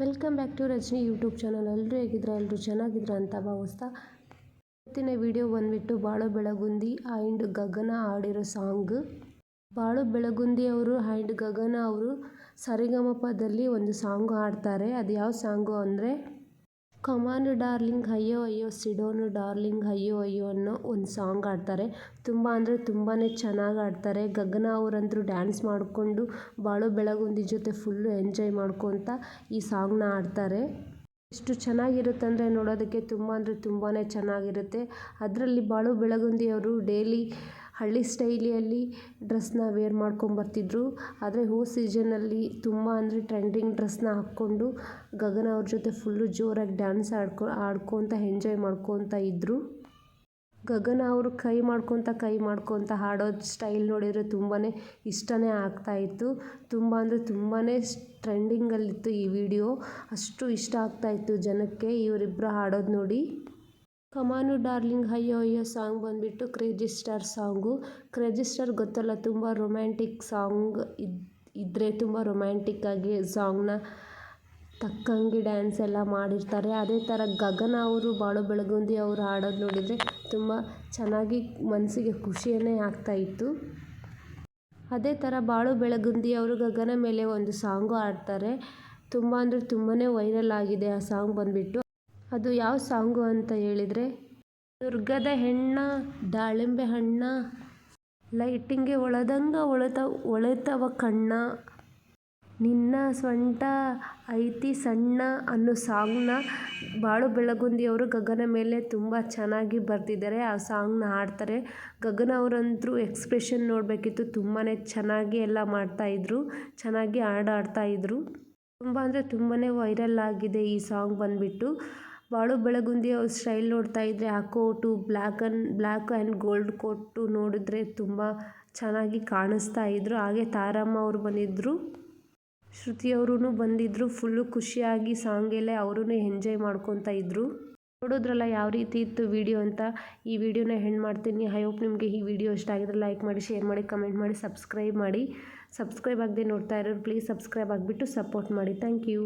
Welcome back to Rajani YouTube channel. ಎಲ್ಲರೂ ಹೇಗಿದ್ರೆ ಎಲ್ಲರೂ ಚೆನ್ನಾಗಿದ್ರು ಅಂತ ಭಾವಿಸ್ತಾ ಇವತ್ತಿನ ವಿಡಿಯೋ ಬಂದುಬಿಟ್ಟು ಬಾಳು ಬೆಳಗುಂದಿ ಆ್ಯಂಡ್ ಗಗನ ಆಡಿರೋ ಸಾಂಗ್. ಬಾಳು ಬೆಳಗುಂದಿ ಅವರು ಆ್ಯಂಡ್ ಗಗನ ಅವರು ಸರಿಗಮಪದಲ್ಲಿ ಒಂದು ಸಾಂಗ್ ಹಾಡ್ತಾರೆ. ಅದು ಯಾವ ಸಾಂಗು ಅಂದರೆ ಕಮಾನು ಡಾರ್ಲಿಂಗ್, ಅಯ್ಯೋ ಅಯ್ಯೋ, ಸಿಡೋನು ಡಾರ್ಲಿಂಗ್, ಅಯ್ಯೋ ಅಯ್ಯೋ ಅನ್ನೋ ಒಂದು ಸಾಂಗ್ ಆಡ್ತಾರೆ ತುಂಬ ಅಂದರೆ ತುಂಬಾ ಚೆನ್ನಾಗಿ ಆಡ್ತಾರೆ ಗಗನ ಅವರಂತೂ ಡ್ಯಾನ್ಸ್ ಮಾಡಿಕೊಂಡು ಬಾಳು ಬೆಳಗುಂದಿ ಜೊತೆ ಫುಲ್ಲು ಎಂಜಾಯ್ ಮಾಡ್ಕೊತ ಈ ಸಾಂಗ್ನ ಆಡ್ತಾರೆ ಎಷ್ಟು ಚೆನ್ನಾಗಿರುತ್ತೆ ಅಂದರೆ ನೋಡೋದಕ್ಕೆ ತುಂಬ ಅಂದರೆ ತುಂಬಾ ಚೆನ್ನಾಗಿರುತ್ತೆ. ಅದರಲ್ಲಿ ಬಾಳು ಬೆಳಗುಂದಿ ಅವರು ಡೈಲಿ ಹಳ್ಳಿ ಸ್ಟೈಲಿಯಲ್ಲಿ ಡ್ರೆಸ್ನ ವೇರ್ ಮಾಡ್ಕೊಂಬರ್ತಿದ್ರು ಆದರೆ ಹೋ ಸೀಸನಲ್ಲಿ ತುಂಬ ಅಂದರೆ ಟ್ರೆಂಡಿಂಗ್ ಡ್ರೆಸ್ನ ಹಾಕ್ಕೊಂಡು ಗಗನ ಅವ್ರ ಜೊತೆ ಫುಲ್ಲು ಜೋರಾಗಿ ಡ್ಯಾನ್ಸ್ ಆಡ್ಕೊ, ಆಡ್ಕೊತ ಎಂಜಾಯ್ ಮಾಡ್ಕೊತ ಇದ್ದರು ಗಗನ ಅವರು ಕೈ ಮಾಡ್ಕೊತ ಕೈ ಮಾಡ್ಕೊತ ಹಾಡೋ ಸ್ಟೈಲ್ ನೋಡಿದರೆ ತುಂಬಾ ಇಷ್ಟನೇ ಆಗ್ತಾಯಿತ್ತು ತುಂಬ ಅಂದರೆ ತುಂಬಾ ಟ್ರೆಂಡಿಂಗಲ್ಲಿತ್ತು ಈ ವಿಡಿಯೋ. ಅಷ್ಟು ಇಷ್ಟ ಆಗ್ತಾಯಿತ್ತು ಜನಕ್ಕೆ. ಇವರಿಬ್ಬರು ಹಾಡೋದು ನೋಡಿ. ಕಮಾನು ಡಾರ್ಲಿಂಗ್, ಅಯ್ಯೋ ಅಯ್ಯೋ ಸಾಂಗ್ ಬಂದುಬಿಟ್ಟು crazy star song. Crazy star ಗೊತ್ತಲ್ಲ, ತುಂಬ ರೊಮ್ಯಾಂಟಿಕ್ ಸಾಂಗ್ ಇದ್ ಇದ್ದರೆ ತುಂಬ ರೊಮ್ಯಾಂಟಿಕ್ಕಾಗಿ ಸಾಂಗ್ನ ತಕ್ಕಂಗೆ ಡ್ಯಾನ್ಸ್ ಎಲ್ಲ ಮಾಡಿರ್ತಾರೆ. ಅದೇ ಥರ ಗಗನ ಅವರು, ಬಾಳು ಬೆಳಗುಂದಿ ಅವರು ಹಾಡೋದು ನೋಡಿದರೆ ತುಂಬ ಚೆನ್ನಾಗಿ ಮನಸ್ಸಿಗೆ ಆಗ್ತಾ ಆಗ್ತಾಯಿತ್ತು ಅದೇ ಥರ ಬಾಳು ಬೆಳಗುಂದಿ ಅವರು ಗಗನ ಮೇಲೆ ಒಂದು ಸಾಂಗು ಹಾಡ್ತಾರೆ. ತುಂಬ ಅಂದರೆ ತುಂಬಾ ವೈರಲ್ ಆಗಿದೆ ಆ ಸಾಂಗ್ ಬಂದುಬಿಟ್ಟು. ಅದು ಯಾವ ಸಾಂಗು ಅಂತ ಹೇಳಿದರೆ? ದುರ್ಗದ ಹೆಣ್ಣ, ದಾಳಿಂಬೆ ಹಣ್ಣ ಲೈಟಿಂಗೆ ಒಳದಂಗ ಒಳತ, ಒಳೆತವ ಕಣ್ಣ, ನಿನ್ನ ಸ್ವಂಟ ಐತಿ ಸಣ್ಣ ಅನ್ನೋ ಸಾಂಗ್ನ ಬಾಳು ಬೆಳಗುಂದಿಯವರು ಗಗನ ಮೇಲೆ ತುಂಬ ಚೆನ್ನಾಗಿ ಬರ್ತಿದ್ದಾರೆ ಆ ಸಾಂಗ್ನ ಹಾಡ್ತಾರೆ. ಗಗನ ಅವರಂತೂ ಎಕ್ಸ್ಪ್ರೆಷನ್ ನೋಡಬೇಕಿತ್ತು. ತುಂಬಾ ಚೆನ್ನಾಗಿ ಎಲ್ಲ ಮಾಡ್ತಾಯಿದ್ರು ಚೆನ್ನಾಗಿ ಹಾಡು ಹಾಡ್ತಾಯಿದ್ರು ತುಂಬ ಅಂದರೆ ತುಂಬಾ ವೈರಲ್ ಆಗಿದೆ ಈ ಸಾಂಗ್ ಬಂದುಬಿಟ್ಟು. ಬಾಳು ಬೆಳಗುಂದಿ ಅವ್ರ ಸ್ಟೈಲ್ ನೋಡ್ತಾ ಇದ್ದರೆ ಆ coat black and black and gold coat ನೋಡಿದ್ರೆ ತುಂಬ ಚೆನ್ನಾಗಿ ಕಾಣಿಸ್ತಾ ಇದ್ದರು ಹಾಗೆ ತಾರಮ್ಮ ಅವರು ಬಂದಿದ್ದರು ಶ್ರುತಿ ಅವರೂ ಬಂದಿದ್ದರು ಫುಲ್ಲು ಖುಷಿಯಾಗಿ ಸಾಂಗೆಲ್ಲ ಅವರೂ ಎಂಜಾಯ್ ಮಾಡ್ಕೊತಾ ಇದ್ದರು ನೋಡಿದ್ರಲ್ಲ ಯಾವ ರೀತಿ ಇತ್ತು ವಿಡಿಯೋ ಅಂತ. ಈ ವಿಡಿಯೋನ ಹೆಣ್ ಮಾಡ್ತೀನಿ. ಐ ಹೋಪ್ ನಿಮಗೆ ಈ ವಿಡಿಯೋ ಇಷ್ಟ ಆಗಿದ್ರೆ ಲೈಕ್ ಮಾಡಿ ಶೇರ್ ಮಾಡಿ ಕಮೆಂಟ್ ಮಾಡಿ ಸಬ್ಸ್ಕ್ರೈಬ್ ಮಾಡಿ. ಸಬ್ಸ್ಕ್ರೈಬ್ ಆಗದೆ ನೋಡ್ತಾ ಇರೋರು ಪ್ಲೀಸ್ ಸಬ್ಸ್ಕ್ರೈಬ್ ಆಗಿಬಿಟ್ಟು ಸಪೋರ್ಟ್ ಮಾಡಿ. Thank you